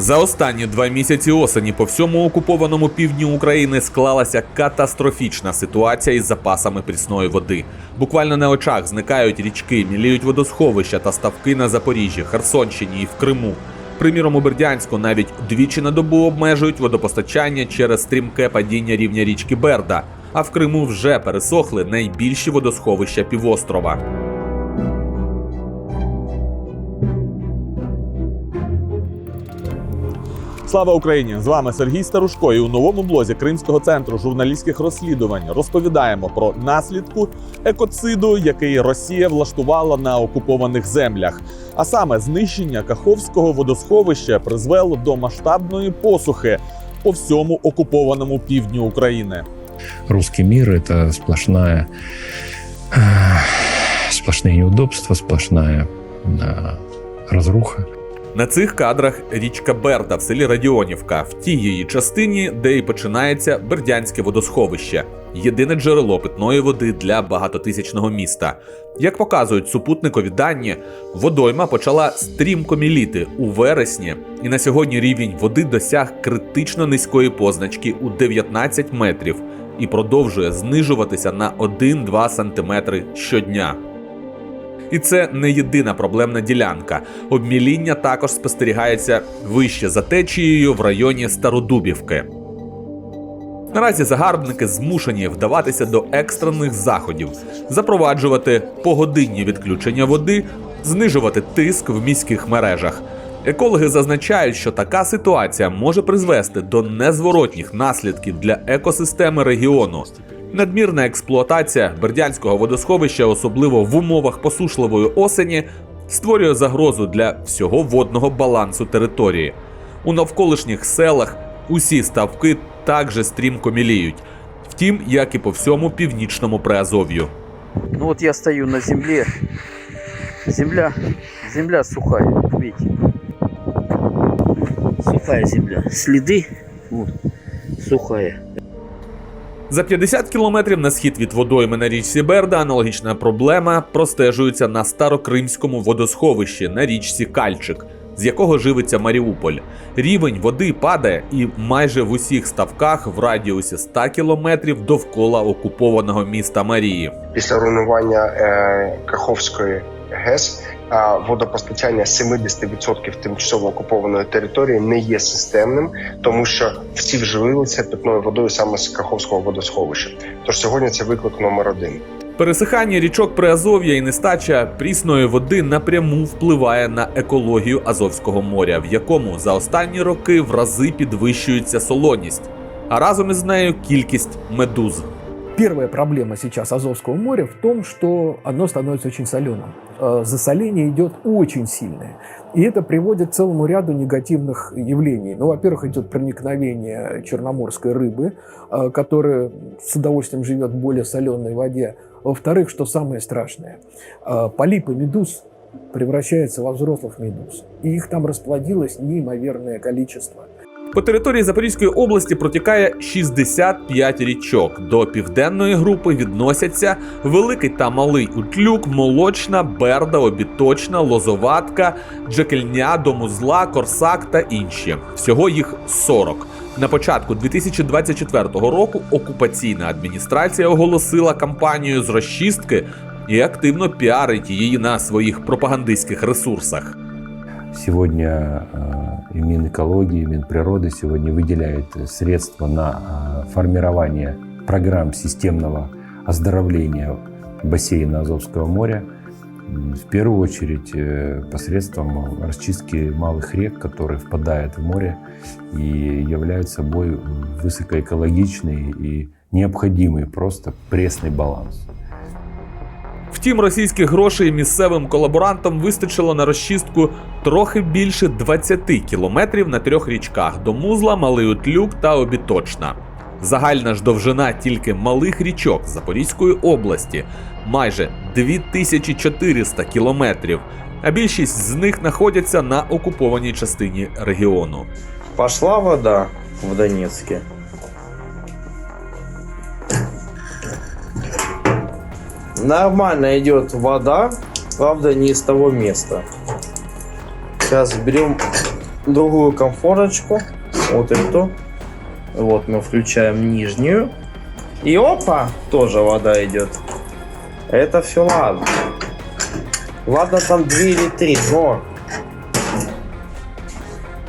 За останні два місяці осені по всьому окупованому півдню України склалася катастрофічна ситуація із запасами прісної води. Буквально на очах зникають річки, міліють водосховища та ставки на Запоріжжі, Херсонщині і в Криму. Приміром, у Бердянську навіть двічі на добу обмежують водопостачання через стрімке падіння рівня річки Берда. А в Криму вже пересохли найбільші водосховища півострова. Слава Україні! З вами Сергій Старушко. І у новому блозі Кримського центру журналістських розслідувань розповідаємо про наслідку екоциду, який Росія влаштувала на окупованих землях. А саме знищення Каховського водосховища призвело до масштабної посухи по всьому окупованому півдню України. русский мир это сплошная э, сплошные неудобства, сплошная э, разруха. На цих кадрах річка Берда в селі Радіонівка, в тій її частині, де і починається Бердянське водосховище, єдине джерело питної води для багатотисячного міста. Як показують супутникові дані, водойма почала стрімко міліти у вересні, і на сьогодні рівень води досяг критично низької позначки у 19 метрів і продовжує знижуватися на 1-2 сантиметри щодня. І це не єдина проблемна ділянка. Обміління також спостерігається вище за течією в районі Стародубівки. Наразі загарбники змушені вдаватися до екстрених заходів, запроваджувати погодинні відключення води, знижувати тиск в міських мережах. Екологи зазначають, що така ситуація може призвести до незворотніх наслідків для екосистеми регіону. Надмірна експлуатація бердянського водосховища, особливо в умовах посушливої осені, створює загрозу для всього водного балансу території. У навколишніх селах усі ставки також стрімко міліють, втім, як і по всьому північному Приазов'ю. Ну вот я стою на земле. Земля, земля сухая, видите. Сухая земля. Следы, вот, сухая. За 50 кілометрів на схід від водойми на річці Берда аналогічна проблема простежується на старокримському водосховищі на річці Кальчик, з якого живиться Маріуполь. Рівень води падає і майже в усіх ставках в радіусі 100 кілометрів довкола окупованого міста Марії. після руйнування е, Каховської ГЕС водопостачання 70% тимчасово окупованої території не є системним, тому що всі вживилися питною водою саме з Каховського водосховища. Тож сьогодні це виклик номер один. Пересихання річок Приазов'я і нестача прісної води напряму впливає на екологію Азовського моря, в якому за останні роки в рази підвищується солоність, а разом із нею кількість медуз. Первая проблема сейчас Азовского моря в том, что оно становится очень соленым. Э, Засоление идет очень сильное. И это приводит к целому ряду негативных явлений. Ну, во-первых, идет проникновение черноморской рыбы, э, которая с удовольствием живет в более соленой воде. Во-вторых, что самое страшное, э, полипы медуз превращаются во взрослых медуз. И их там расплодилось неимоверное количество. По території Запорізької області протікає 65 річок. До південної групи відносяться Великий та Малий Утлюк, Молочна, Берда, Обіточна, Лозоватка, Джекельня, Домузла, Корсак та інші. Всього їх 40. На початку 2024 року окупаційна адміністрація оголосила кампанію з розчистки і активно піарить її на своїх пропагандистських ресурсах. Сегодня э, и Минэкологии, и Минприроды сегодня выделяют средства на э, формирование программ системного оздоровления бассейна Азовского моря. В первую очередь э, посредством расчистки малых рек, которые впадают в море и являют собой высокоэкологичный и необходимый просто пресный баланс. Втім, російських грошей місцевим колаборантам вистачило на розчистку трохи більше 20 кілометрів на трьох річках Домузла, Малий Утлюк та Обіточна. Загальна ж довжина тільки малих річок Запорізької області майже 2400 кілометрів, а більшість з них знаходяться на окупованій частині регіону. Пошла вода в Донецке. Нормально идет вода, правда не из того места. Сейчас берем другую комфорочку. Вот эту. Вот мы включаем нижнюю. И опа, тоже вода идет. Это все ладно. Ладно, там 2 или 3, но...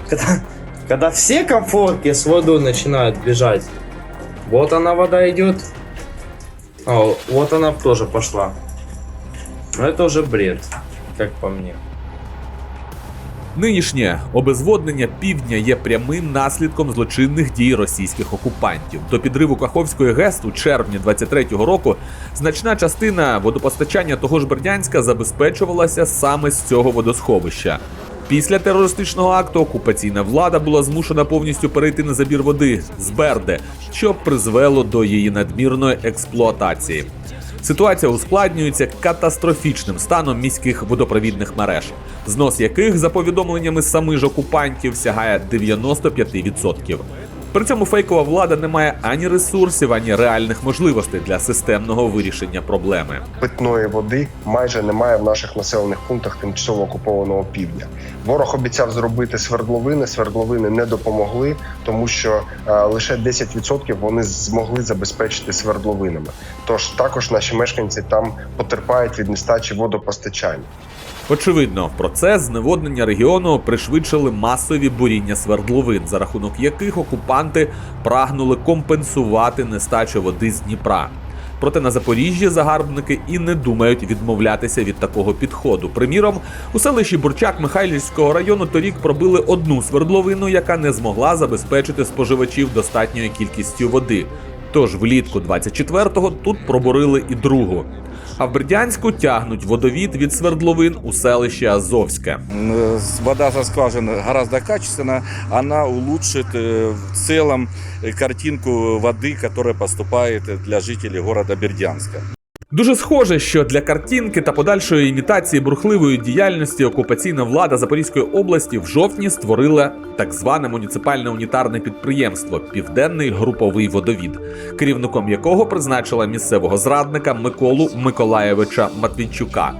Когда, когда все комфорки с водой начинают бежать, вот она вода идет. А, вот она тоже пошла. Но это уже бред, как по мне. Нинішнє обезводнення півдня є прямим наслідком злочинних дій російських окупантів. До підриву Каховської ГЕС у червні 23-го року значна частина водопостачання того ж Бердянська забезпечувалася саме з цього водосховища. Після терористичного акту окупаційна влада була змушена повністю перейти на забір води з Берди, що призвело до її надмірної експлуатації. Ситуація ускладнюється катастрофічним станом міських водопровідних мереж, знос яких, за повідомленнями самих ж окупантів, сягає 95%. При цьому фейкова влада не має ані ресурсів, ані реальних можливостей для системного вирішення проблеми. питної води майже немає в наших населених пунктах тимчасово окупованого півдня. Ворог обіцяв зробити свердловини. Свердловини не допомогли, тому що е, лише 10% вони змогли забезпечити свердловинами. Тож також наші мешканці там потерпають від нестачі водопостачання. Очевидно, процес зневоднення регіону пришвидшили масові буріння свердловин, за рахунок яких окупанти прагнули компенсувати нестачу води з Дніпра. Проте на Запоріжжі загарбники і не думають відмовлятися від такого підходу. Приміром, у селищі Бурчак Михайлівського району торік пробили одну свердловину, яка не змогла забезпечити споживачів достатньою кількістю води. Тож влітку 24-го тут пробурили і другу А в Бердянську тягнуть водовід від свердловин у селище Азовське. М, с- вода со скважин гораздо качественна, она улучшит э, в целом э, картинку воды, которая поступает для жителей города Бердянска. Дуже схоже, що для картинки та подальшої імітації бурхливої діяльності окупаційна влада Запорізької області в жовтні створила так зване муніципальне унітарне підприємство Південний груповий водовід, керівником якого призначила місцевого зрадника Миколу Миколаєвича Матвійчука.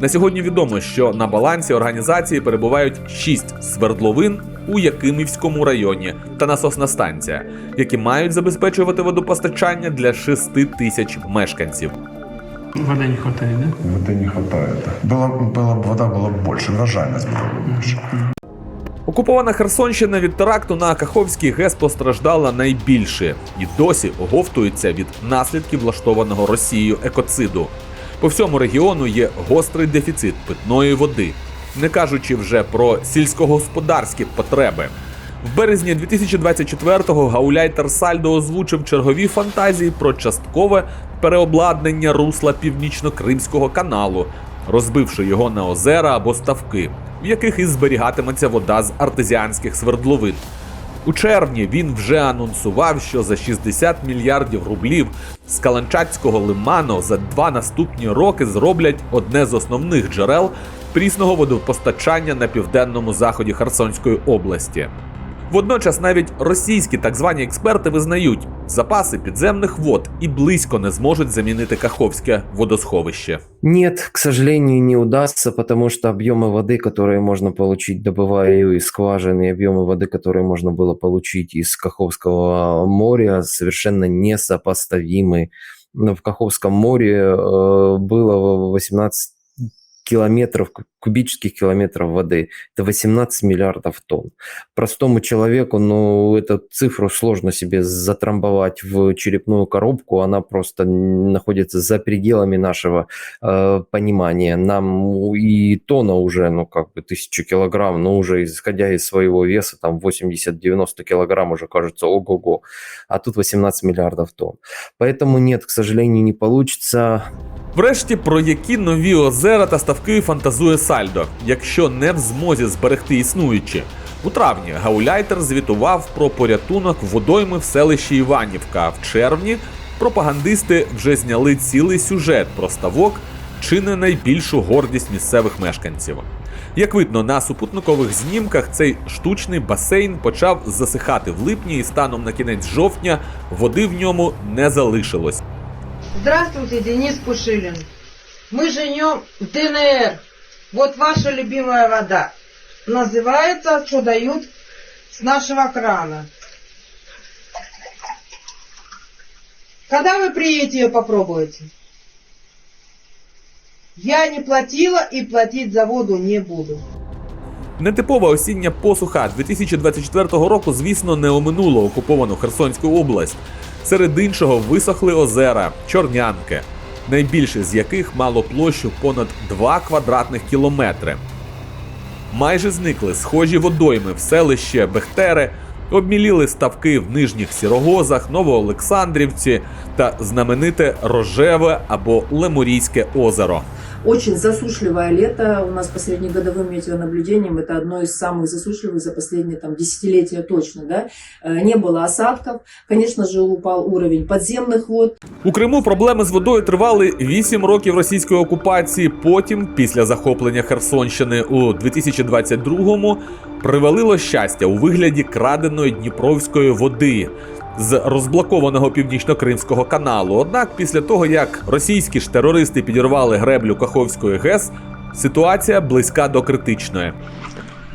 На сьогодні відомо, що на балансі організації перебувають шість свердловин у Якимівському районі та насосна станція, які мають забезпечувати водопостачання для 6 тисяч мешканців. Воды не хватает, да? Воды не хватает. Было, было, бы- вода была бы больше, урожайность была бы больше. Окупована Херсонщина від теракту на Каховський ГЕС постраждала найбільше і досі оговтується від наслідків влаштованого Росією екоциду. По всьому регіону є гострий дефіцит питної води, не кажучи вже про сільськогосподарські потреби. В березні 2024-го Гауляй Тарсальдо озвучив чергові фантазії про часткове переобладнання русла північно-кримського каналу, розбивши його на озера або ставки, в яких і зберігатиметься вода з артезіанських свердловин. У червні він вже анонсував, що за 60 мільярдів рублів з Каланчацького лиману за два наступні роки зроблять одне з основних джерел прісного водопостачання на південному заході Херсонської області. Водночас навіть російські так звані експерти визнають, запаси підземних вод і близько не зможуть замінити Каховське водосховище. Нет, к сожалению, не удастся, потому что объемы воды, которые можно получить, добывая ее из скважин, и объемы воды, которые можно было получить из Каховского моря, совершенно несопоставимы. Но В Каховском море э, было 18 километров, ку- кубических километров воды. Это 18 миллиардов тонн. Простому человеку, ну, эту цифру сложно себе затрамбовать в черепную коробку. Она просто находится за пределами нашего э, понимания. Нам и тона уже, ну, как бы тысячу килограмм, но уже исходя из своего веса, там 80-90 килограмм уже кажется ого-го. А тут 18 миллиардов тонн. Поэтому нет, к сожалению, не получится. Врешті, про які нові озера та ставки фантазує Сальдо, якщо не в змозі зберегти існуючі. У травні Гауляйтер звітував про порятунок водойми в селищі Іванівка. В червні пропагандисти вже зняли цілий сюжет про ставок, чи не найбільшу гордість місцевих мешканців. Як видно, на супутникових знімках цей штучний басейн почав засихати в липні, і станом на кінець жовтня води в ньому не залишилось. Здравствуйте, Денис Пушилин. Мы живем в ДНР. Вот ваша любимая вода. называется, что дают с нашего крана. Когда вы приедете ее попробуете? Я не платила и платить за воду не буду. Нетипова осіння посуха 2024 року, звісно, не оминула окуповану Херсонську область. Серед іншого висохли озера, чорнянки, найбільше з яких мало площу понад 2 квадратних кілометри. Майже зникли схожі водойми в селище Бехтери, обміліли ставки в нижніх сірогозах, Новоолександрівці та знамените Рожеве або Лемурійське озеро. Очень засушливое лето. У нас по среднегодовым метеонаблюдениям это одно из самых засушливых за последние там, десятилетия точно. Да? Э, Не было осадков. Конечно же, упал уровень подземных вод. У Криму проблеми з водою тривали 8 років російської окупації. Потім, після захоплення Херсонщини у 2022-му, привалило щастя у вигляді краденої дніпровської води з розблокованого північно-кримського каналу. Однак, після того як російські ж терористи підірвали греблю Каховської ГЕС, ситуація близька до критичної.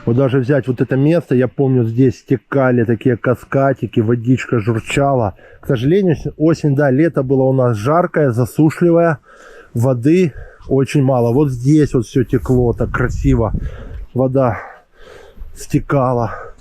Вот даже взять вот это место, я помню, здесь стекали такие каскатики, водичка журчала. К сожалению, осень, да, лето было у нас жаркое, засушливое, воды очень мало. Вот здесь вот все текло так красиво, вода стекала.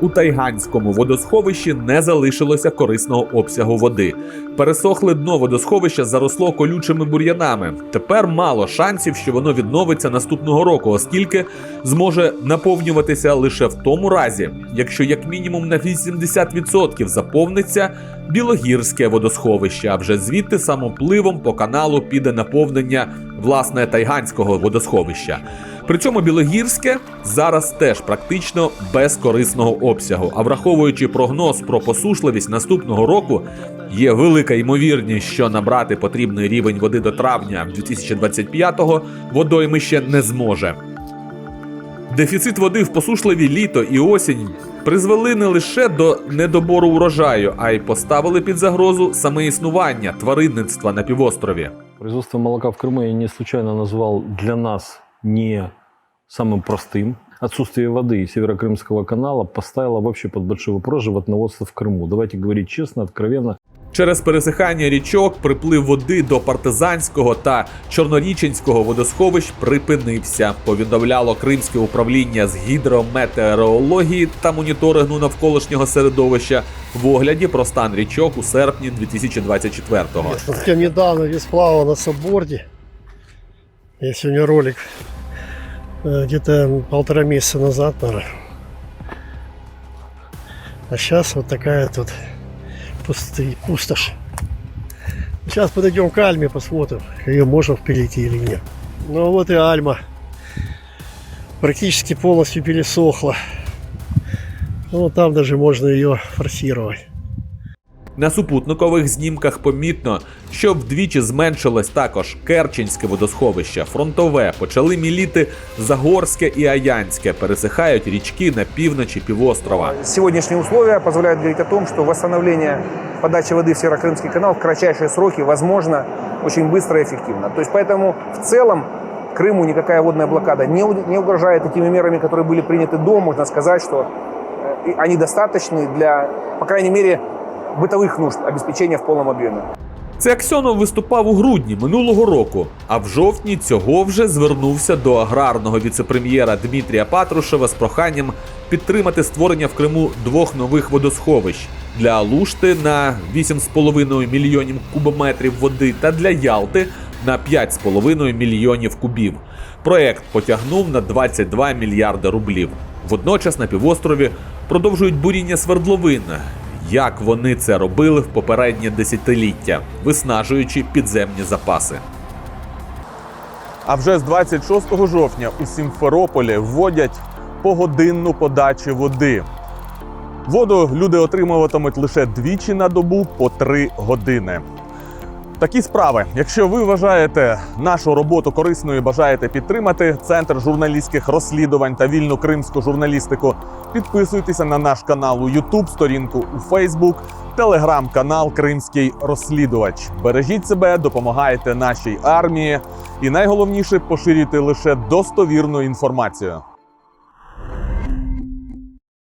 У Тайганському водосховищі не залишилося корисного обсягу води. Пересохле дно водосховища заросло колючими бур'янами. Тепер мало шансів, що воно відновиться наступного року, оскільки зможе наповнюватися лише в тому разі, якщо як мінімум на 80% заповниться білогірське водосховище. А вже звідти самопливом по каналу піде наповнення власне тайганського водосховища. При цьому білогірське зараз теж практично без корисного обсягу. А враховуючи прогноз про посушливість наступного року, є велика ймовірність, що набрати потрібний рівень води до травня 2025-го водоймище не зможе. Дефіцит води в посушливі літо і осінь призвели не лише до недобору урожаю, а й поставили під загрозу саме існування тваринництва на півострові. Производство молока в Крыму я не случайно назвал для нас не самым простым. Отсутствие воды Северокрымского канала поставило вообще под большой вопрос животноводство в Крыму. Давайте говорить честно, откровенно. Через пересихання річок приплив води до партизанського та чорноріченського водосховищ припинився. Повідомляло Кримське управління з гідрометеорології та моніторингу навколишнього середовища в огляді про стан річок у серпні 2024-го. Я недавно весь плавал на сабборде. Я сегодня ролик э, где-то полтора месяца назад, наверное. А сейчас вот такая тут пусты, пустошь. Сейчас подойдем к Альме, посмотрим, ее можно перейти или нет. Ну вот и Альма. Практически полностью пересохла. Ну, там даже можно ее форсировать. На супутникових знімках помітно, що вдвічі зменшилось також Керченське водосховище, фронтове, почали міліти Загорське і Аянське, пересихають річки на півночі півострова. Сегодняшние условия позволяют говорить о том, что восстановление подачи воды в Северокрымский канал в кратчайшие сроки возможно очень быстро и эффективно. То есть поэтому в целом Крыму никакая водная блокада не, у- не угрожает этими мерами, которые были приняты до. Можно сказать, что э, и они достаточны для, по крайней мере, бытовых нужд обеспечения в полном объеме. Це Аксьонов виступав у грудні минулого року, а в жовтні цього вже звернувся до аграрного віцепрем'єра Дмитрія Патрушева з проханням підтримати створення в Криму двох нових водосховищ для Алушти на 8,5 мільйонів кубометрів води та для Ялти на 5,5 мільйонів кубів. Проект потягнув на 22 мільярди рублів. Водночас на півострові продовжують буріння свердловин. Як вони це робили в попереднє десятиліття, виснажуючи підземні запаси. А вже з 26 жовтня у Сімферополі вводять погодинну подачу води. Воду люди отримуватимуть лише двічі на добу по три години. Такі справи. Якщо ви вважаєте нашу роботу корисною, бажаєте підтримати центр журналістських розслідувань та вільну кримську журналістику, підписуйтеся на наш канал у YouTube, сторінку у Facebook, телеграм-канал Кримський розслідувач. Бережіть себе, допомагайте нашій армії і найголовніше поширюйте лише достовірну інформацію.